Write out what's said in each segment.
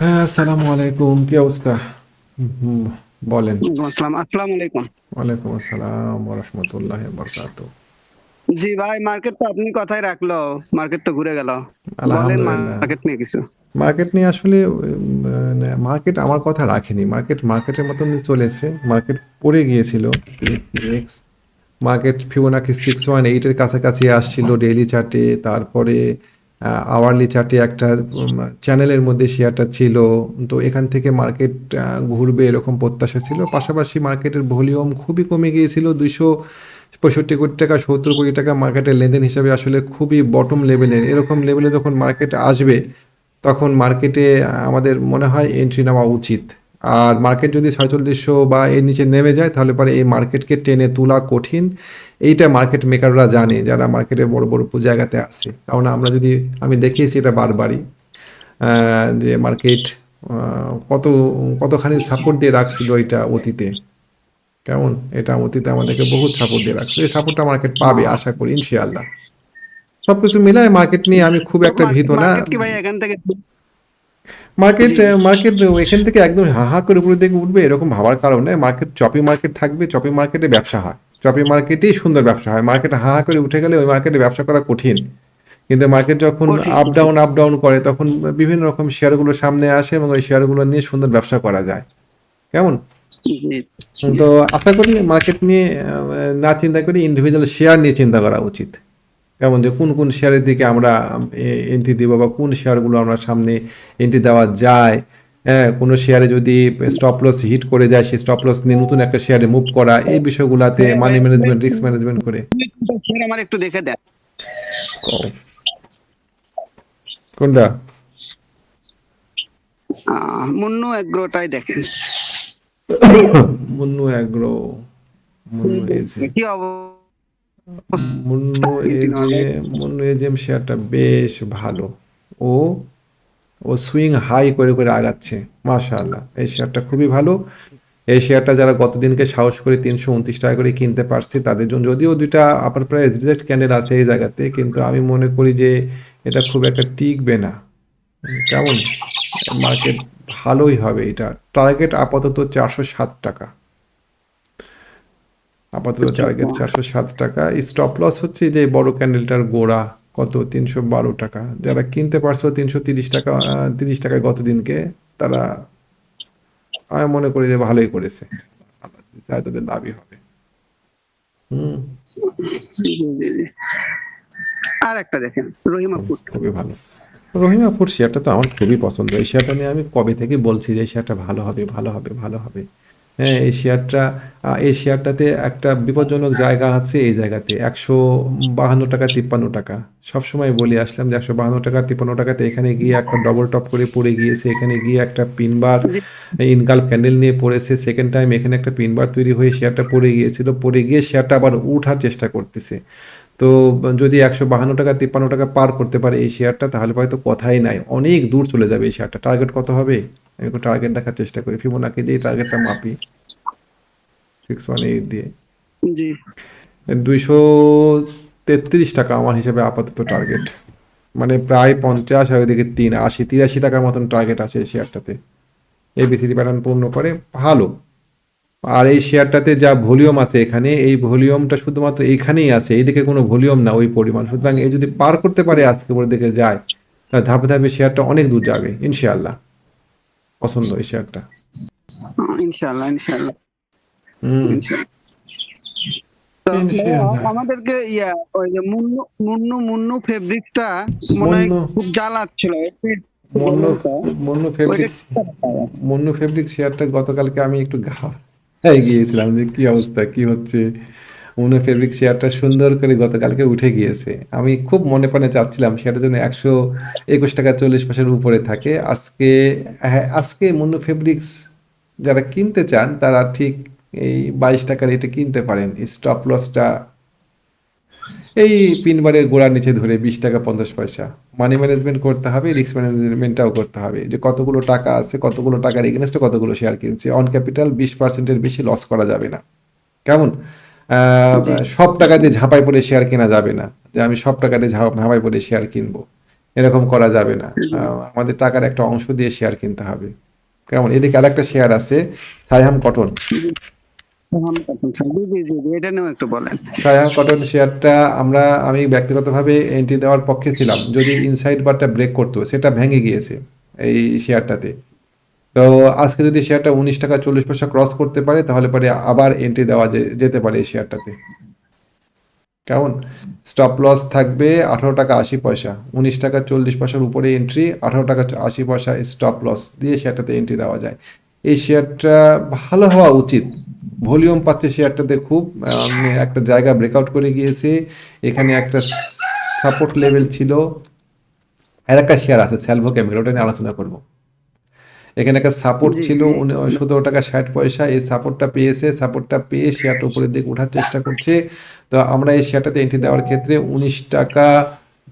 হ্যাঁ আসসালামু আলাইকুম। কি অবস্থা? হুম, বলেন। আসসালাম। আসসালামু আলাইকুম। ওয়ালাইকুম আসসালাম ওয়া রাহমাতুল্লাহি ওয়া বারাকাতুহু। জি ভাই মার্কেট তো আপনি কথাই রাখল। মার্কেট তো ঘুরে গেল। বলেন মার্কেট নিয়ে কিছু। মার্কেট নিয়ে আসলে মার্কেট আমার কথা রাখেনি। মার্কেট মার্কেটের মতন চলে এসেছে মার্কেট পড়ে গিয়েছিল। মার্কেট ফিবোনাকি সিক্স ওয়ান এইটের কাছাকাছি আসছিল ডেইলি চার্টে তারপরে আওয়ারলি চার্টে একটা চ্যানেলের মধ্যে শেয়ারটা ছিল। তো এখান থেকে মার্কেট ঘুরবে এরকম প্রত্যাশা ছিল। পাশাপাশি মার্কেটের ভলিউম খুবই কমে গিয়েছিল। দুইশো পঁয়ষট্টি কোটি টাকা, সত্তর কোটি টাকা মার্কেটের লেনদেন হিসাবে আসলে খুবই বটম লেভেলের এরকম লেভেলে যখন মার্কেট আসবে, তখন মার্কেটে আমাদের মনে হয় এন্ট্রি নেওয়া উচিত। আর মার্কেট যদি ছয়চল্লিশশো বা এর নিচে নেমে যায় তাহলে পরে এই মার্কেটকে টেনে তোলা কঠিন। এইটা মার্কেট মেকাররা জানে যারা মার্কেটে বড় বড় জায়গাতে আছে। কারণ আমরা যদি আমি দেখিয়েছি এটা বারবারই যে মার্কেট কত কতখানি সাপোর্ট দিয়ে রাখছিল এটা অতীতে। কেমন? এটা অতীতে আমাদেরকে বহুত সাপোর্ট দিয়ে রাখছে। এই সাপোর্টটা মার্কেট পাবে আশা করি ইনশাআল্লাহ। সবকিছু মিলায় মার্কেট নিয়ে আমি খুব একটা ভীত না। কি ভাই এখান থেকে মার্কেট মার্কেট এখান থেকে একদম হা হা করে উপরের দিকে উঠবে এরকম ভাবার কারণে মার্কেট চপি মার্কেট থাকবে চপি মার্কেটে ব্যবসা হয়। চপি মার্কেটেই সুন্দর ব্যবসা হয়। মার্কেট হা হা করে উঠে গেলে ওই মার্কেটে ব্যবসা করা কঠিন। কিন্তু মার্কেট যখন আপ ডাউন আপ ডাউন করে তখন বিভিন্ন রকম শেয়ারগুলো সামনে আসে এবং ওই শেয়ারগুলো নিয়ে সুন্দর ব্যবসা করা যায়। কেমন? তো আশা করি মার্কেট নিয়ে না চিন্তা করি ইন্ডিভিজুয়াল শেয়ার নিয়ে চিন্তা করা উচিত। যেমন যে কোন কোন শেয়ারের দিকে আমরা এন্ট্রি দিব বা কোন শেয়ারগুলো আমরা সামনে এন্ট্রি দেওয়া যায় হ্যাঁ কোনো শেয়ারে যদি স্টপ লস হিট করে যায় সেই স্টপ লস নিয়ে নতুন একটা শেয়ারে মুভ করা এই বিষয়গুলোতে মানি ম্যানেজমেন্ট রিস্ক ম্যানেজমেন্ট করে। শেয়ার আমার একটু দেখে দেন কোনটা? মুন্নু এগ্রোটাই দেখেন মুন্নু অ্যাগ্রো মুন্নু কি অব- মুন্নু মুন্নু এজেম শেয়ারটা বেশ ভালো। ও ও সুইং হাই করে করে আগাচ্ছে মাশাআল্লাহ। এই শেয়ারটা খুবই ভালো। এই শেয়ারটা যারা গতদিনকে সাহস করে তিনশো উনত্রিশ টাকা করে কিনতে পারছে তাদের জন্য যদিও দুইটা আপার প্রাইস রিজেক্ট ক্যান্ডেল আছে এই জায়গাতে কিন্তু আমি মনে করি যে এটা খুব একটা টিকবে না। কেমন? মার্কেট ভালোই হবে এটা। টার্গেট আপাতত চারশো সাত টাকা। আপাতত টার্গেট চারশো সাত টাকা। স্টপ লস হচ্ছে যে বড় ক্যান্ডেলটার গোড়া কত? তিনশো বারো টাকা। যারা কিনতে পারছ তিনশো তিরিশ টাকা তিরিশ টাকায় গত দিনকে তারা আমি মনে করি যে ভালোই করেছে। তাদের লাভই হবে। হুম। আর একটা দেখেন রহিমা ফুড খুবই ভালো। রহিমা ফুড শেয়ারটা তো আমার খুবই পছন্দ। এই শেয়ারটা নিয়ে আমি কবে থেকে বলছি যে শেয়ারটা ভালো হবে ভালো হবে ভালো হবে? হ্যাঁ এই শেয়ারটা এই শেয়ারটাতে একটা বিপজ্জনক জায়গা আছে এই জায়গাতে। একশো বাহান্ন টাকা তিপ্পান্ন টাকা। সবসময় বলে আসলাম যে একশো বাহান্ন টাকা তিপ্পান্ন টাকাতে এখানে গিয়ে একটা ডবল টপ করে পড়ে গিয়েছে। এখানে গিয়ে একটা পিনবার ইনকাল ক্যান্ডেল নিয়ে পড়েছে। সেকেন্ড টাইম এখানে একটা পিনবার তৈরি হয়ে শেয়ারটা পড়ে গিয়েছিল। পড়ে গিয়ে শেয়ারটা আবার উঠার চেষ্টা করতেছে। তো যদি একশো বাহান্ন টাকা তিপ্পান্ন টাকা পার করতে পারে এই শেয়ারটা তাহলে হয়তো কথাই নাই। অনেক দূর চলে যাবে এই শেয়ারটা টার্গেট কত হবে? আমি একটু টার্গেট দেখার চেষ্টা করি। ফিবোনাকি দিয়ে টার্গেটটা মাপি। সিক্স ওয়ান এইট দিয়ে। জি। দুইশো তেত্রিশ টাকা আমার হিসাবে আপাতত টার্গেট মানে প্রায় পঞ্চাশ আর ওইদিকে তিন আশি তিরাশি টাকার মতন টার্গেট আছে এই শেয়ারটাতে এবিসিডি প্যাটার্ন পূর্ণ করে ভালো। আর এই শেয়ারটাতে যা ভলিউম আছে এখানে এই ভলিউমটা শুধুমাত্র এইখানেই আছে এইদিকে কোনো ভলিউম না ওই পরিমাণ। সুতরাং এই যদি পার করতে পারে আজকে পরের দিকে যায় তাহলে ধাপে ধাপে শেয়ারটা অনেক দূর যাবে ইনশাআল্লাহ। পছন্দ এই শেয়ারটা ইনশাআল্লাহ ইনশাআল্লাহ। আমাদেরকে ইয়া ওই যে মুন্নু মুন্নু মুন্নু ফেব্রিক্সটা মনে হয় খুব জ্বালাচ্ছিল। মন্য ওইটা ফেব্রিক মন্নু ফেব্রিক শেয়ারটা গতকালকে আমি একটু ঘাই গিয়েছিলাম যে কি অবস্থা কি হচ্ছে? মন্নু ফেব্রিক শেয়ারটা সুন্দর করে গতকালকে উঠে গিয়েছে। আমি খুব মনে প্রাণে চাচ্ছিলাম, সেটার জন্য একশো একুশ টাকা চল্লিশ পয়সার উপরে থাকে। আজকে হ্যাঁ আজকে মন্নু ফেব্রিক্স যারা কিনতে চান, তারা ঠিক এই বাইশ টাকা রেটে কিনতে পারেন। স্টপ লসটা এই পিনবারের গোড়ার নিচে ধরে বিশ টাকা পঞ্চাশ পয়সা। মানি ম্যানেজমেন্ট করতে হবে রিস্ক ম্যানেজমেন্টটাও করতে হবে। যে কতগুলো টাকা আছে, কতগুলো টাকার এগেনস্টে কতগুলো শেয়ার কিনছে। অন ক্যাপিটাল বিশ পার্সেন্টের বেশি লস করা যাবে না। কেমন? সব টাকা দিয়ে ঝাঁপাই পড়ে শেয়ার কেনা যাবে না। যে আমি সব টাকা দিয়ে ঝাঁপাই পড়ে শেয়ার কিনবো। এরকম করা যাবে না। আমাদের টাকার একটা অংশ দিয়ে শেয়ার কিনতে হবে। কেমন? এদিকে আরেকটা শেয়ার আছে সাইহাম কটন। একটু কটন শেয়ারটা আমরা আমি ব্যক্তিগতভাবে এন্ট্রি দেওয়ার পক্ষে ছিলাম। যদি ইনসাইড বারটা ব্রেক করতো সেটা ভেঙে গিয়েছে এই শেয়ারটাতে তো আজকে যদি শেয়ারটা উনিশ টাকা চল্লিশ পয়সা ক্রস করতে পারে, তাহলে পরে আবার এন্ট্রি দেওয়া যেতে পারে এই শেয়ারটাতে কেমন? স্টপ লস থাকবে আঠারো টাকা আশি পয়সা। উনিশ টাকা চল্লিশ পয়সার উপরে এন্ট্রি আঠারো টাকা আশি পয়সা স্টপ লস দিয়ে শেয়ারটাতে এন্ট্রি দেওয়া যায়। এই শেয়ারটা ভালো হওয়া উচিত। ভলিউম পাচ্ছে শেয়ারটাতে খুব। একটা জায়গা ব্রেকআউট করে গিয়েছে। এখানে একটা সাপোর্ট লেভেল ছিল। আর একটা শেয়ার আছে স্যালভো কেমিক্যাল ওটা নিয়ে আলোচনা করব। এখানে একটা সাপোর্ট ছিল। সতেরো টাকা ষাট পয়সা এই সাপোর্টটা পেয়েছে সাপোর্টটা পেয়ে শেয়ারটা উপরের দিকে ওঠার চেষ্টা করছে। তো আমরা এই শেয়ারটাতে এন্ট্রি দেওয়ার ক্ষেত্রে উনিশ টাকা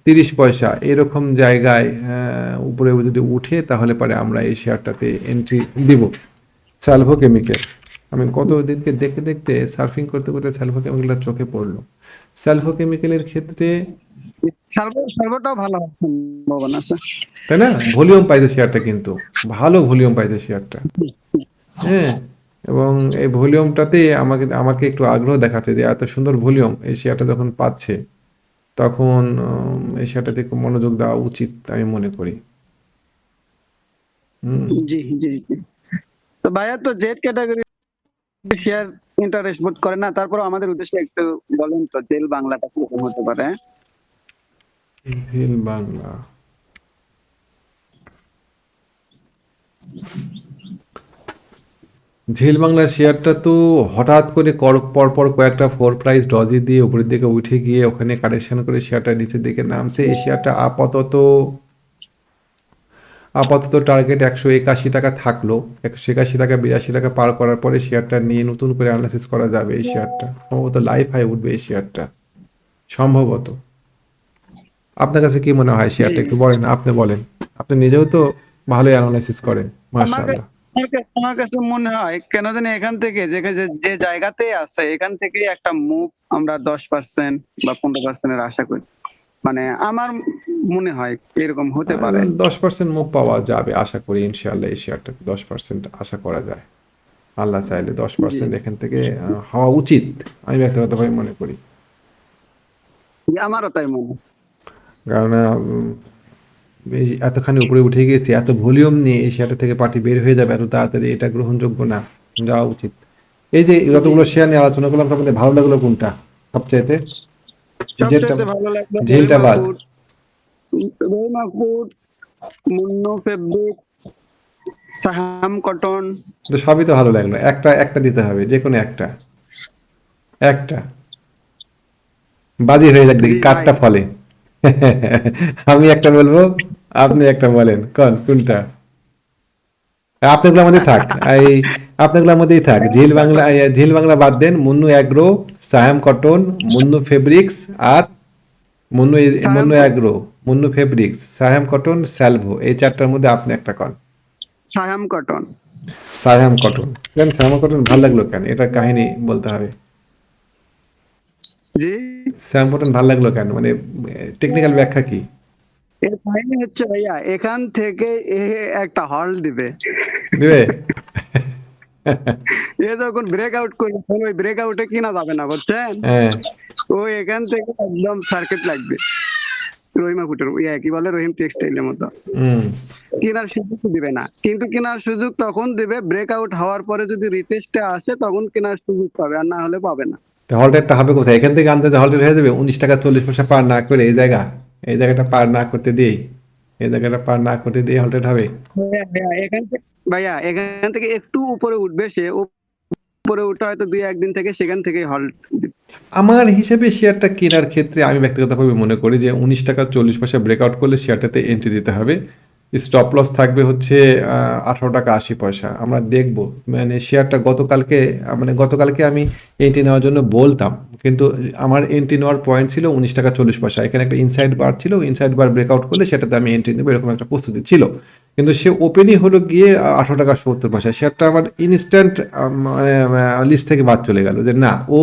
তিরিশ পয়সা এরকম জায়গায় আহ, উপরে যদি উঠে তাহলে পরে আমরা এই শেয়ারটাতে এন্ট্রি দিব। স্যালভো কেমিক্যাল। আমি কত দিনকে দেখতে দেখতে সার্ফিং করতে করতে স্যালভো কেমিক্যালটা চোখে পড়ল। স্যালভো কেমিক্যালের ক্ষেত্রে সার্ভো সার্ভোটাও ভালো সম্ভাবনা আছে। তাই না? ভলিউম পাইছে শেয়ারটা কিন্তু। ভালো ভলিউম পাইছে শেয়ারটা। হ্যাঁ এবং এই ভলিউমটাতে আমাকে আমাকে একটু আগ্রহ দেখাচ্ছে যে এত সুন্দর ভলিউম এই শেয়ারটা যখন পাচ্ছে তখন এই শেয়ারটাতে একটু মনোযোগ দেওয়া উচিত আমি মনে করি। জি জি তো ভাইয়া তো জেড ক্যাটাগরি শেয়ার ইন্টারেস্ট বোধ করে না। তারপর আমাদের উদ্দেশ্যে একটু বলেন তো, জেল বাংলাটা কীরকম হতে পারে? হিল বাংলা। ঝিল বাংলা শেয়ারটা তো হঠাৎ করে কর, পরপর কয়েকটা ফোর প্রাইস ডজি দিয়ে উপরের দিকে উঠে গিয়ে ওখানে কারেকশন করে শেয়ারটা নিচের দিকে নামছে। এই শেয়ারটা আপাতত আপাতত টার্গেট একশো একাশি টাকা থাকল। একশো একাশি টাকা বিরাশি টাকা পার করার পরে শেয়ারটা নিয়ে নতুন করে অ্যানালাইসিস করা যাবে এই শেয়ারটা সম্ভবত লাইফ হাই উঠবে এই শেয়ারটা সম্ভবত। আপনার কাছে কি মনে হয় শেয়ারটা একটু বলেন আপনি বলেন। আপনি নিজেও তো ভালোই অ্যানালাইসিস করেন মাশাআল্লাহ। আমার কাছে- মনে হয় কেন জানি এখান থেকে যে যে- যে জায়গাতে আছে এখান থেকে একটা মুভ আমরা দশ পার্সেন্ট বা পনেরো পার্সেন্টের আশা করি। মানে আমার মনে হয় এরকম হতে পারে। দশ পার্সেন্ট মুভ পাওয়া যাবে আশা করি ইনশাআল্লাহ এই শেয়ারটা দশ পার্সেন্ট আশা করা যায়। আল্লাহ চাইলে দশ পার্সেন্ট এখান থেকে হওয়া উচিত। আমি ব্যক্তিগতভাবে মনে করি। আমারও তাই মনে। কারণ এতখানি উপরে উঠে গেছে এত ভলিউম নিয়ে এই শেয়ারটা থেকে পার্টি বের হয়ে যাবে এত তাড়াতাড়ি এটা গ্রহণযোগ্য না যাওয়া উচিত। এই যে যতগুলো শেয়ার নিয়ে আলোচনা করলাম তার মধ্যে ভালো লাগল কোনটা? সবচাইতে? সবচেয়ে ভালো লাগল ঝিলটা বাদ। Monno fabric Saiham cotton. তো সবই তো ভালো লাগল। একটা একটা দিতে হবে যে কোনো একটা। একটা। বাজি হয়ে যাক দেখি ভাই। ফলে। আমি একটা বলব আপনি একটা বলেন। কোন কোনটা? আপনাগুলোর মধ্যে থাক। এই আপনাগুলোর মধ্যেই থাক। ঝিল বাংলা ঝিল বাংলা বাদ দেন। Monno agro Saiham cotton Monno fabrics আর Monno Monno agro Monno fabrics Saiham cotton Salvo এই চারটার মধ্যে আপনি একটা কন। সাহাম কটন সায়াম কটন কেন সায়াম কটন ভালো লাগল কেন? এটা কাহিনী বলতে হবে। জি। সায়াম কটন ভালো লাগল কেন? মানে টেকনিক্যাল ব্যাখ্যা কি? এর কাহিনী হচ্ছে ভাইয়া এখান থেকে এ একটা হল দিবে। দিবে? এ যখন ব্রেকআউট করবে তখন ওই ব্রেকআউটে কিনা যাবে না বুঝছেন? হ্যাঁ। ও এখান থেকে একদম সার্কিট লাগবে। রহিমা ফুটের ইয়া কি বলে? রহিম টেক্সটাইলের মতো। কেনার সুযোগ দিবে না। কিন্তু কেনার সুযোগ তখন দিবে ব্রেকআউট হওয়ার পরে যদি রিটেস্টে আসে তখন কেনার সুযোগ পাবে আর না হলে পাবে না। হলটেরটা হবে কোথায়? এখান থেকে আনতে হলটের হয়ে যাবে। উনিশ টাকা চল্লিশ পয়সা পার না করে এই জায়গা এই জায়গাটা পার না করতে দিয়েই। এই জায়গাটা পার না করতে দিয়ে হলটেড হবে ভাইয়া, এখান থেকে ভাইয়া এখান থেকে একটু উপরে উঠবে সে। উপরে উঠে হয়তো দুই একদিন থেকে সেখান থেকে হল আমার হিসেবে শেয়ারটা কেনার ক্ষেত্রে আমি ব্যক্তিগতভাবে মনে করি যে উনিশ টাকা চল্লিশ পয়সা ব্রেকআউট করলে শেয়ারটাতে এন্ট্রি দিতে হবে। স্টপ লস থাকবে হচ্ছে আঠারো টাকা আশি পয়সা। আমরা দেখব। মানে শেয়ারটা গতকালকে মানে গতকালকে আমি এন্ট্রি নেওয়ার জন্য বলতাম, কিন্তু আমার এন্ট্রি নেওয়ার পয়েন্ট ছিল উনিশ টাকা চল্লিশ পয়সা। এখানে একটা ইনসাইড বার ছিল ইনসাইড বার ব্রেকআউট করলে সেটাতে আমি এন্ট্রি নেব, এরকম একটা প্রস্তুতি ছিল। কিন্তু সে ওপেনই হলো গিয়ে আঠারো টাকা সত্তর পয়সা। শেয়ারটা আমার ইনস্ট্যান্ট মানে লিস্ট থেকে বাদ চলে গেল যে না, ও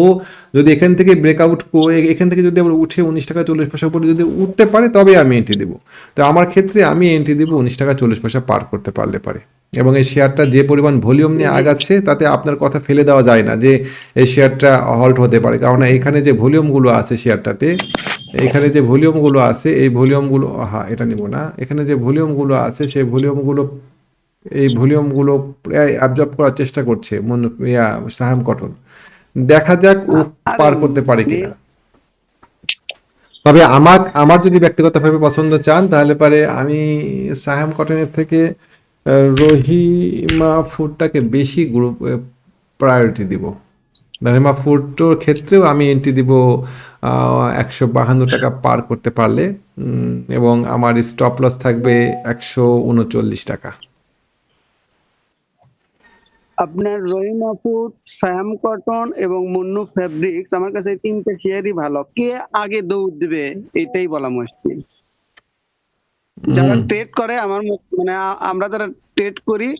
যদি এখান থেকে ব্রেকআউট করে এখান থেকে যদি আবার উঠে উনিশ টাকা চল্লিশ পয়সা উপরে যদি উঠতে পারে, তবে আমি এন্ট্রি দেবো। তো আমার ক্ষেত্রে আমি এন্ট্রি দেবো উনিশ টাকা চল্লিশ পয়সা পার করতে পারলে পারে। এবং এই শেয়ারটা যে পরিমাণ ভলিউম নিয়ে আগাচ্ছে, তাতে আপনার কথা ফেলে দেওয়া যায় না যে, এই শেয়ারটা হল্ট হতে পারে। কারণ এখানে যে ভলিউমগুলো আছে শেয়ারটাতে এখানে যে ভলিউমগুলো আছে এই ভলিউমগুলো হ্যাঁ এটা নিব না। এখানে যে ভলিউমগুলো আছে সেই ভলিউমগুলো এই ভলিউমগুলো প্রায় অ্যাবজর্ব করার চেষ্টা করছে মন ইয়া সাহাম কটন। দেখা যাক ও পার করতে পারে কিনা। তবে আমার আমার যদি ব্যক্তিগতভাবে পছন্দ চান তাহলে পারে আমি সাহাম কটনের থেকে রহিমা ফুডটাকে বেশি গ্রুপ প্রায়োরিটি দিব। রহিমা ফুডটোর ক্ষেত্রেও আমি এন্ট্রি দিব একশো বাহান্ন টাকা পার করতে পারলে এবং আমার স্টপ লস থাকবে একশো উনচল্লিশ টাকা। আপনার রহিমা ফুড স্যাম কটন এবং মুন্নু ফেব্রিক্স আমার কাছে এই তিনটে শেয়ারই ভালো। কে আগে দৌড় দিবে এটাই বলা মুশকিল। যারা ট্রেড করে আমার মত- মানে আমরা যারা ট্রেড করি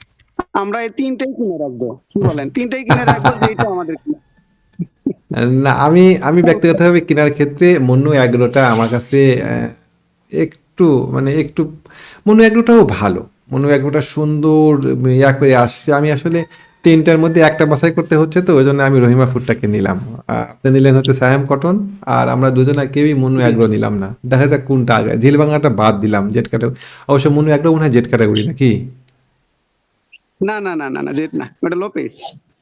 আমরা এই তিনটেই কিনে রাখব। কি বলেন? তিনটেই কিনে রাখব যেটা আমাদের কিনা। না, আমি আমি ব্যক্তিগতভাবে কেনার ক্ষেত্রে মন্নু অ্যাগ্রোটা আমার কাছে একটু মানে একটু মনু অ্যাগ্রোটাও ভালো। মনু অ্যাগ্রোটা সুন্দর, ইয়া করে আসছে। আমি আসলে তিনটার মধ্যে একটা বাছাই করতে হচ্ছে তো ওই জন্য আমি রহিমা ফুডটাকে নিলাম। আপনি নিলেন হচ্ছে সায়াম কটন, আর আমরা দুজনে কেউই মন্নু অ্যাগ্রো নিলাম না। দেখা যাক কোনটা আগে, ঝিলবাংলাটা বাদ দিলাম, জেট ক্যাটাগরি অবশ্য মনু অ্যাগ্রো মনে হয় জেট ক্যাটাগরি নাকি? না না না না না, জেট না, ওটা লোপেস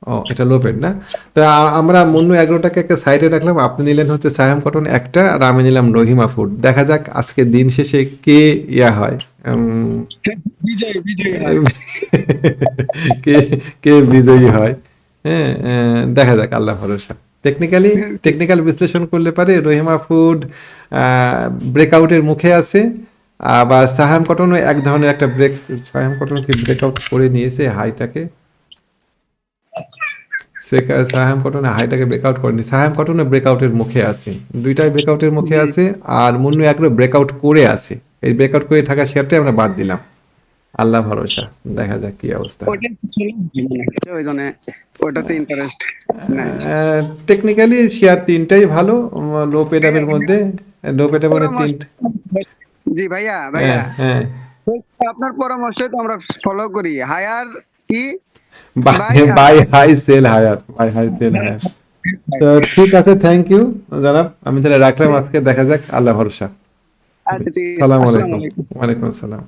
ও এটা লোপের না? তো আমরা মুন্নু এগারোটাকে একটা সাইডে রাখলাম আপনি নিলেন হচ্ছে সায়াম কটন একটা আর আমি নিলাম রহিমা ফুড দেখা যাক আজকে দিন শেষে কে ইয়া হয়। কে কে বিজয়ী হয়। হ্যাঁ দেখা যাক আল্লাহ ভরসা। টেকনিক্যালি টেকনিক্যাল বিশ্লেষণ করলে পারে রহিমা ফুড ব্রেকআউটের মুখে আছে আবার সাহাম কটনও এক ধরনের একটা ব্রেক সাহাম কটন কি ব্রেকআউট করে নিয়েছে হাইটাকে সাহাম কটনে হাইটাকে ব্রেকআউট করেনি। সাহাম কটনে ব্রেকআউটের মুখে আছে। দুইটাই ব্রেকআউটের মুখে আছে আর মুন্নু ব্রেকআউট করে আছে। এই ব্রেকআউট করে থাকা শেয়ারটাই আমরা বাদ দিলাম। আল্লাহ ভরসা। দেখা যাক কি অবস্থা। টেকনিক্যালি শেয়ার তিনটাই ভালো লো পেডামের মধ্যে। লো তিনটা জি ভাইয়া ভাইয়া। হ্যাঁ হ্যাঁ। আপনার পরামর্শ তো আমরা ফলো করি। হায়ার কি? Buy buy high sell higher buy high sell higher তো ঠিক আছে থ্যাংক ইউ জনাব। আমি তাহলে রাখলাম আজকে দেখা যাক আল্লাহ ভরসা। আচ্ছা সালাম আসসালামু আলাইকুম। ওয়ালাইকুম আসসালাম।